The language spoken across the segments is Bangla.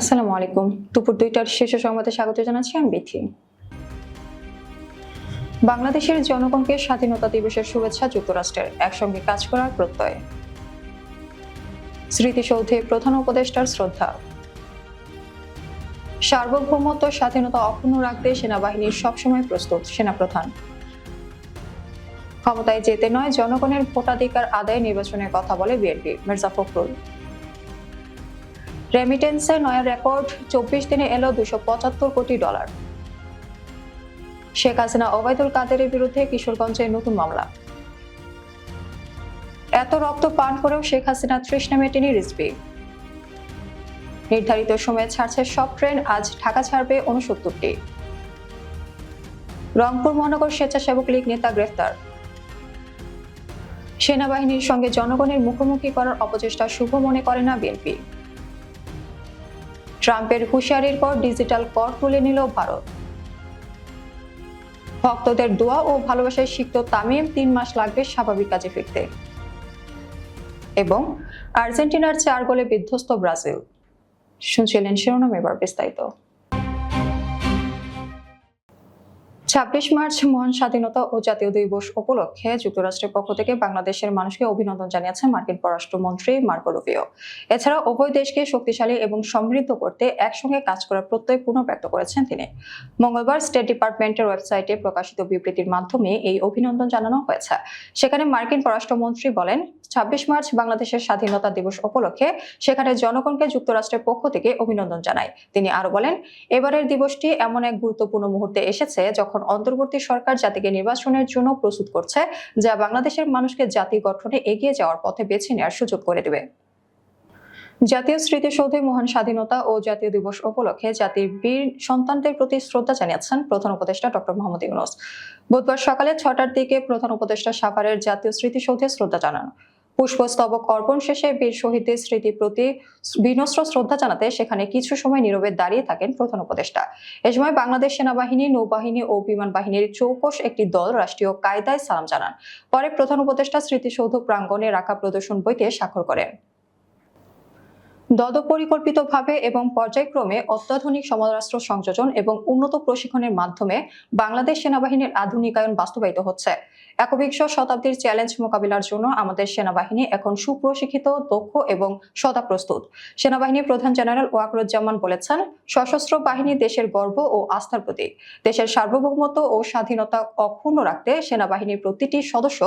আসসালামু আলাইকুম। দুপুর দুইটার শীর্ষ সংবাদে স্বাগত জানাচ্ছি আমি বিথি। বাংলাদেশের জনগণকে স্বাধীনতা দিবসের শুভেচ্ছা যুক্তরাষ্ট্রের একসঙ্গে কাজ করার প্রত্যয়। স্মৃতিসৌধে প্রধান উপদেষ্টার শ্রদ্ধা। সার্বভৌমত্ব, স্বাধীনতা অক্ষুণ্ণ রাখতে সেনাবাহিনীর সবসময় প্রস্তুত, সেনাপ্রধান। ক্ষমতায় যেতে নয়, জনগণের ভোটাধিকার আদায় নির্বাচনের কথা বলে বিএনপি, মির্জা ফখরুল। রেমিটেন্সের নয়া রেকর্ড চব্বিশ দিনে এলো দুশো পঁচাত্তর কোটি ডলার শেখ হাসিনা, ওবায়দুল কাদেরের বিরুদ্ধে কিশোরগঞ্জে নতুন মামলা। এত রক্ত পান করেও শেখ হাসিনা তৃষ্ণা মেটেনি রিজবি নির্ধারিত সময়ে ছাড়ছে সব ট্রেন, আজ ঢাকা ছাড়বে উনসত্তরটি রংপুর মহানগর স্বেচ্ছাসেবক লীগ নেতা গ্রেফতার। সেনাবাহিনীর সঙ্গে জনগণের মুখোমুখি করার অপচেষ্টা শুভ মনে করে না বিএনপি। ট্রাম্পের হুঁশিয়ারির পর ডিজিটাল কর তুলে নিল ভারত। ভক্তদের দোয়া ও ভালোবাসায় সিক্ত তামিম তিন মাস লাগবে স্বাভাবিক কাজে ফিরতে। এবং আর্জেন্টিনার চার গোলে বিধ্বস্ত ব্রাজিল। শুনছিলেন শিরোনাম এবার বিস্তারিত। ছাব্বিশ মার্চ মহান স্বাধীনতা ও জাতীয় দিবস উপলক্ষে যুক্তরাষ্ট্রের পক্ষ থেকে বাংলাদেশের মানুষকে অভিনন্দন জানিয়েছেন মার্কিন পররাষ্ট্রমন্ত্রী মার্কো রুবিও। এছাড়া উভয় দেশকে শক্তিশালী এবং সমৃদ্ধ করতে একসঙ্গে কাজ করার প্রত্যয় পুনঃব্যক্ত করেছেন তিনি। মঙ্গলবার স্টেট ডিপার্টমেন্টের ওয়েবসাইটে প্রকাশিত বিবৃতির মাধ্যমে এই অভিনন্দন জানানো হয়েছে। সেখানে মার্কিন পররাষ্ট্রমন্ত্রী বলেন, ছাব্বিশ মার্চ বাংলাদেশের স্বাধীনতা দিবস উপলক্ষে সেখানে জনগণকে যুক্তরাষ্ট্রের পক্ষ থেকে অভিনন্দন জানায়। তিনি আরও বলেন, এবারের দিবসটি এমন এক গুরুত্বপূর্ণ মুহূর্তে এসেছে যখন অন্তর্বর্তী সরকার জাতিকে নির্বাচনের জন্য প্রস্তুত করছে, যা বাংলাদেশের মানুষকে জাতি গঠনে এগিয়ে যাওয়ার পথে বেছে নেওয়ার সুযোগ করে দেবে। জাতীয় স্মৃতিসৌধে মহান স্বাধীনতা ও জাতীয় দিবস উপলক্ষে জাতির বীর সন্তানদের প্রতি শ্রদ্ধা জানিয়েছেন প্রধান উপদেষ্টা ডক্টর মোহাম্মদ ইউনুস। বুধবার সকালে ছটার দিকে প্রধান উপদেষ্টা সাভারের জাতীয় স্মৃতিসৌধে শ্রদ্ধা জানান। পুষ্পস্তবক অর্পণ শেষে বীর শহীদদের স্মৃতি প্রতি বিনস্ত্র শ্রদ্ধা জানাতে সেখানে কিছু সময় নীরবে দাঁড়িয়ে থাকেন প্রধান উপদেষ্টা। এ সময় বাংলাদেশ সেনাবাহিনী, নৌবাহিনী ও বিমান বাহিনীর চৌকশ একটি দল রাষ্ট্রীয় কায়দায় সালাম জানান। পরে প্রধান উপদেষ্টা স্মৃতিসৌধ প্রাঙ্গণে রাখা প্রদর্শন বইতে স্বাক্ষর করেন। দদপরিকল্পিতভাবে এবং পর্যায়ক্রমে অত্যাধুনিক সমরাস্ত্র সংযোজন এবং উন্নত প্রশিক্ষণের মাধ্যমে বাংলাদেশ সেনাবাহিনীর আধুনিকায়ন বাস্তবায়িত হচ্ছে। একবিংশ শতাব্দীর চ্যালেঞ্জ মোকাবিলার জন্য আমাদের সেনাবাহিনী এখন সুপ্রশিক্ষিত, দক্ষ এবং সদা প্রস্তুত। সেনাবাহিনী প্রধান জেনারেল ওয়াকরুজ্জামান বলেছেন, সশস্ত্র বাহিনী দেশের গর্ব ও আস্থার প্রতীক। দেশের সার্বভৌমত্ব ও স্বাধীনতা অক্ষুণ্ণ রাখতে সেনাবাহিনীর প্রতিটি সদস্য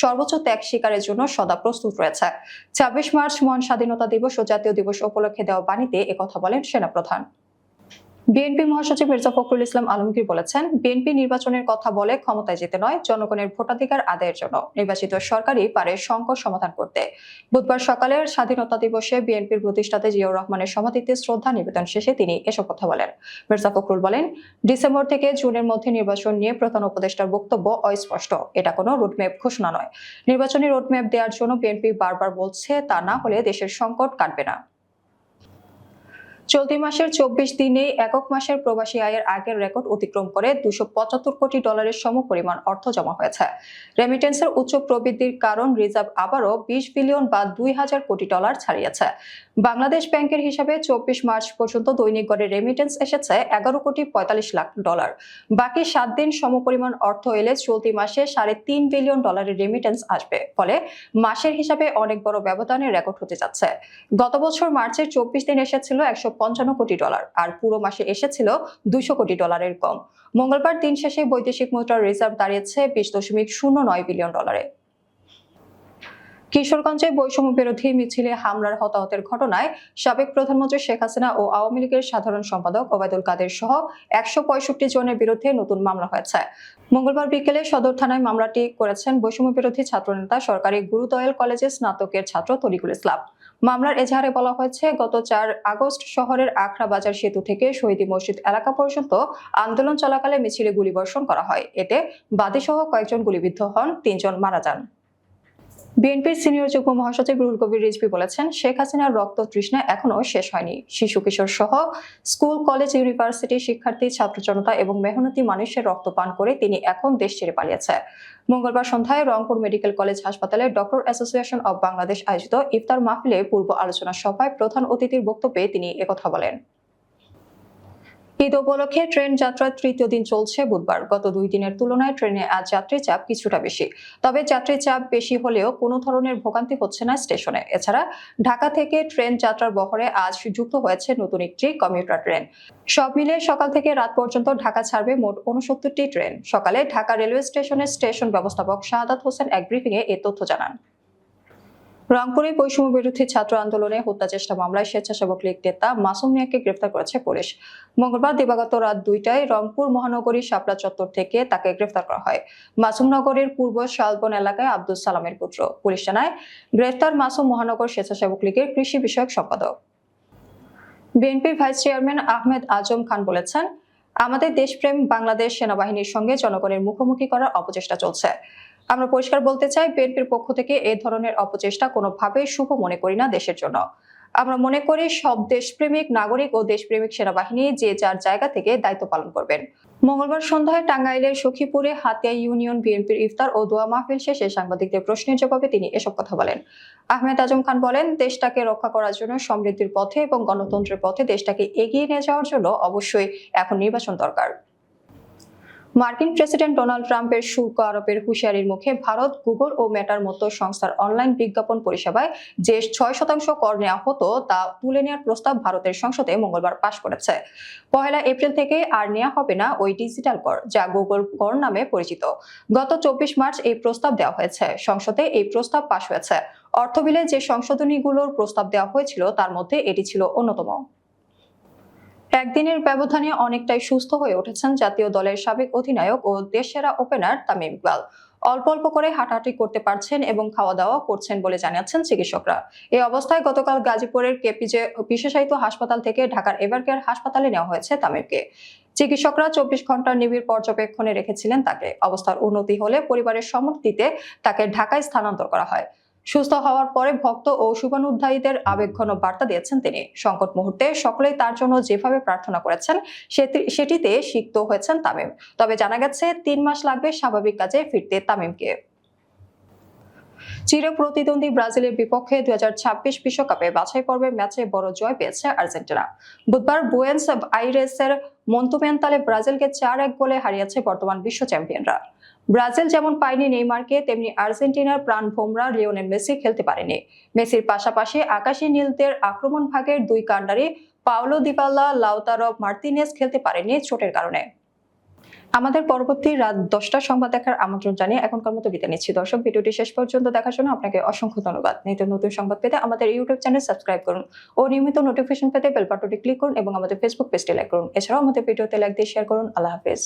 সর্বোচ্চ ত্যাগ স্বীকারের জন্য সদা প্রস্তুত রয়েছে। ছাব্বিশ মার্চ মহান স্বাধীনতা দিবস ও জাতীয় দিবস উপলক্ষে দেওয়া বাণীতে একথা বলেন সেনাপ্রধান। বিএনপি মহাসচিব মির্জা ফখরুল ইসলাম আলমগীর বলেছেন, বিএনপি নির্বাচনের কথা বলে ক্ষমতায় যেতে নয়, জনগণের ভোটাধিকার আদায়ের জন্য। নির্বাচিত সরকারই পারে সংকট সমাধান করতে। বুধবার সকালের স্বাধীনতা দিবসে বিএনপির প্রতিষ্ঠাতা জিয়াউর রহমানের সমাধিতে শ্রদ্ধা নিবেদন শেষে তিনি এসব কথা বলেন। মির্জা ফখরুল বলেন, ডিসেম্বর থেকে জুনের মধ্যে নির্বাচন নিয়ে প্রধান উপদেষ্টার বক্তব্য অস্পষ্ট। এটা কোনো রোডম্যাপ ঘোষণা নয়। নির্বাচনী রোডম্যাপ দেওয়ার জন্য বিএনপি বারবার বলছে, তা না হলে দেশের সংকট কাটবে না। চলতি মাসের চব্বিশ দিনে একক মাসের প্রবাসী আয়ের আগের রেকর্ড অতিক্রম করে দুশো কোটি ডলারের সমপরিমাণ অর্থ জমা হয়েছে। রেমিটেন্সের উচ্চ প্রবৃদ্ধির কারণ রিজার্ভ আবারও বিশ বিলিয়ন বা দুই হাজার কোটি ডলার ছাড়িয়েছে। বাংলাদেশ ব্যাংকের হিসাবে চব্বিশ মার্চ পর্যন্ত দৈনিক গড়ে রেমিটেন্স এসেছে এগারো কোটি পঁয়তাল্লিশ লাখ ডলার। বাকি সাত দিন সমপরিমাণ অর্থ এলে চলতি মাসে সাড়ে তিন বিলিয়ন ডলারের রেমিটেন্স আসবে। ফলে মাসের হিসাবে অনেক বড় ব্যবধানের রেকর্ড হতে যাচ্ছে। গত বছর মার্চের চব্বিশ দিন এসেছিল একশো পঞ্চান্ন কোটি ডলার, আর পুরো মাসে এসেছিল দুইশো কোটি ডলারের কম। মঙ্গলবার দিন শেষে বৈদেশিক মুদ্রার রিজার্ভ দাঁড়িয়েছে বিশ দশমিক শূন্য নয় বিলিয়ন ডলারে। কিশোরগঞ্জে বৈষম্য বিরোধী মিছিলে হামলার হতাহতের ঘটনায় সাবেক প্রধানমন্ত্রী শেখ হাসিনা ও আওয়ামী লীগের সাধারণ সম্পাদক ওবায়দুল কাদের সহ একশো পঁয়ষট্টি জনের বিরুদ্ধে নতুন মামলা হয়েছে। মঙ্গলবার বিকেলে সদর থানায় মামলাটি করেছেন বৈষম্য বিরোধী ছাত্রনেতা সরকারি গুরুদয়াল কলেজের স্নাতকের ছাত্র তরিকুল ইসলাম। মামলার এজাহারে বলা হয়েছে, গত চার আগস্ট শহরের আখড়া বাজার সেতু থেকে শহীদ মসজিদ এলাকা পর্যন্ত আন্দোলন চলাকালে মিছিলে গুলিবর্ষণ করা হয়। এতে বাদীসহ কয়েকজন গুলিবিদ্ধ হন, তিনজন মারা যান। বিএনপির সিনিয়র যুগ্ম মহাসচিব রুহুল কবির রিজভি বলেছেন, শেখ হাসিনার রক্ত তৃষ্ণা এখনও শেষ হয়নি। শিশু, কিশোর সহ স্কুল, কলেজ, ইউনিভার্সিটি শিক্ষার্থী ছাত্র জনতা এবং মেহনতি মানুষের রক্ত পান করে তিনি এখন দেশ ছেড়ে পালিয়েছে। মঙ্গলবার সন্ধ্যায় রংপুর মেডিকেল কলেজ হাসপাতালে ডক্টর অ্যাসোসিয়েশন অব বাংলাদেশ আয়োজিত ইফতার মাহফিলে পূর্ব আলোচনা সভায় প্রধান অতিথির বক্তব্যে তিনি একথা বলেন। ঈদ উপলক্ষে ট্রেন যাত্রার তৃতীয় দিন চলছে বুধবার। গত দুই দিনের তুলনায় ট্রেনে আজ যাত্রীর চাপ কিছুটা বেশি। তবে যাত্রীর চাপ বেশি হলেও কোনো ধরনের ভোগান্তি হচ্ছে না স্টেশনে। এছাড়া ঢাকা থেকে ট্রেন যাত্রার বহরে আজ যুক্ত হয়েছে নতুন একটি কমিউটার ট্রেন। সব মিলে সকাল থেকে রাত পর্যন্ত ঢাকা ছাড়বে মোট উনসত্তরটি ট্রেন। সকালে ঢাকা রেলওয়ে স্টেশনের স্টেশন ব্যবস্থাপক শাহাদাত হোসেন এক ব্রিফিংয়ে এ তথ্য জানান। রংপুরে বৈষম্য বিরোধী ছাত্র আন্দোলনে হত্যা চেষ্টা মামলায় স্বেচ্ছাসেবক লীগ নেতা মাসুম মিয়াকে গ্রেফতার করেছে পুলিশ। মঙ্গলবার দিবাগত রাত দুইটায় রংপুর মহানগরী শাপলা চত্বর থেকে তাকে গ্রেফতার করা হয়। মাসুম নগরের পূর্ব শালবন এলাকায় আব্দুল সালামের পুত্র। পুলিশ জানায়, গ্রেফতার মাসুম মহানগর স্বেচ্ছাসেবক লীগের কৃষি বিষয়ক সম্পাদক। বিএনপির ভাইস চেয়ারম্যান আহমেদ আজম খান বলেছেন, আমাদের দেশপ্রেম বাংলাদেশ সেনাবাহিনীর সঙ্গে জনগণের মুখোমুখি করার অপচেষ্টা চলছে। আমরা পরিষ্কার বলতে চাই, বিএনপির পক্ষ থেকে এ ধরনের অপচেষ্টা কোনোভাবেই শুভ মনে করি না দেশের জন্য। আমরা মনে করি সব দেশপ্রেমিক নাগরিক ও দেশপ্রেমিক সেনাবাহিনী যে যার জায়গা থেকে দায়িত্ব পালন করবেন। মঙ্গলবার সন্ধ্যায় টাঙ্গাইলের সখীপুরে হাতিয়া ইউনিয়ন বিএনপির ইফতার ও দোয়া মাহফিল শেষে সাংবাদিকদের প্রশ্নের জবাবে তিনি এসব কথা বলেন। আহমেদ আজম খান বলেন, দেশটাকে রক্ষা করার জন্য সমৃদ্ধির পথে এবং গণতন্ত্রের পথে দেশটাকে এগিয়ে নিয়ে যাওয়ার জন্য অবশ্যই এখন নির্বাচন দরকার। মার্কিন প্রেসিডেন্ট ডোনাল্ড ট্রাম্পের শুল্ক আরোপের হুঁশিয়ারির মুখে ভারত, গুগল ও মেটার মতো সংস্থার অনলাইন বিজ্ঞাপন পরিষেবায় যে ছয় শতাংশ কর নেওয়া হতো তা তুলে নেওয়ার প্রস্তাব ভারতের সংসদে মঙ্গলবার পাশ করেছে। পহেলা এপ্রিল থেকে আর নেওয়া হবে না ওই ডিজিটাল কর, যা গুগল কর নামে পরিচিত। গত চব্বিশ মার্চ এই প্রস্তাব দেওয়া হয়েছে। সংসদে এই প্রস্তাব পাশ হয়েছে। অর্থ বিলে যে সংশোধনীগুলোর প্রস্তাব দেওয়া হয়েছিল, তার মধ্যে এটি ছিল অন্যতম। একদিনের ব্যবধানে অনেকটাই সুস্থ হয়ে উঠেছেন জাতীয় দলের সাবেক অধিনায়ক ও দেশসেরা ওপেনার তামিম ইকবাল। অল্প অল্প করে হাঁটাহাঁটি করতে পারছেন এবং খাওয়া দাওয়া করছেন বলে জানাচ্ছেন চিকিৎসকরা। এই অবস্থায় গতকাল গাজীপুরের কেপিজে বিশেষায়িত হাসপাতাল থেকে ঢাকার এভারকেয়ার হাসপাতালে নেওয়া হয়েছে তামিমকে। চিকিৎসকরা চব্বিশ ঘণ্টার নিবিড় পর্যবেক্ষণে রেখেছিলেন তাকে। অবস্থার উন্নতি হলে পরিবারের সম্মতিতে তাকে ঢাকায় স্থানান্তর করা হয়। সুস্থ হওয়ার পরে ভক্ত ও শুভানুধ্যায়ীদের আবেগঘন বার্তা দিয়েছেন তিনি। সংকট মুহূর্তে সকলেই তার জন্য যেভাবে প্রার্থনা করেছেন সেটিতে সিক্ত হয়েছেন তামিম। তবে জানা গেছে, তিন মাস লাগবে স্বাভাবিক কাজে ফিরতে তামিমকে। চির প্রতিদ্বন্দ্বী ব্রাজিলের বিপক্ষে দুই হাজার বিশ্বকাপে বাছাই পর্বের ম্যাচে বড় জয় পেয়েছে আর্জেন্টিনা। বুধবার বুয়েন্স আইরেসের মন্তুমেন্তালে ব্রাজিলকে চার এক গোলে হারিয়েছে বর্তমান বিশ্ব চ্যাম্পিয়নরা। ব্রাজিল যেমন পায়নি নেইমারকে, তেমনি আর্জেন্টিনার প্রাণ ভোমরা লিওনেল মেসি খেলতে পারেনি। মেসির পাশাপাশি আকাশী নীলদের আক্রমণ ভাগের দুই কান্ডারি পাওলো দিবাল্লা লাউতারো মার্তিনেস খেলতে পারেনি চোটের কারণে। আমাদের পরবর্তী রাত দশটা সংবাদ দেখার আমন্ত্রণ জানিয়ে এখনকার মতো বিদায় নিচ্ছি। দর্শক, ভিডিওটি শেষ পর্যন্ত দেখার জন্য আপনাকে অসংখ্য ধন্যবাদ। নিত্য নতুন সংবাদ পেতে আমাদের ইউটিউব চ্যানেল সাবস্ক্রাইব করুন ও নিয়মিত নোটিফিকেশন পেতে বেল বাটনটি ক্লিক করুন এবং আমাদের ফেসবুক পেজটি লাইক করুন। এছাড়াও আমাদের ভিডিওতে লাইক দিয়ে শেয়ার করুন। আল্লাহ হাফেজ।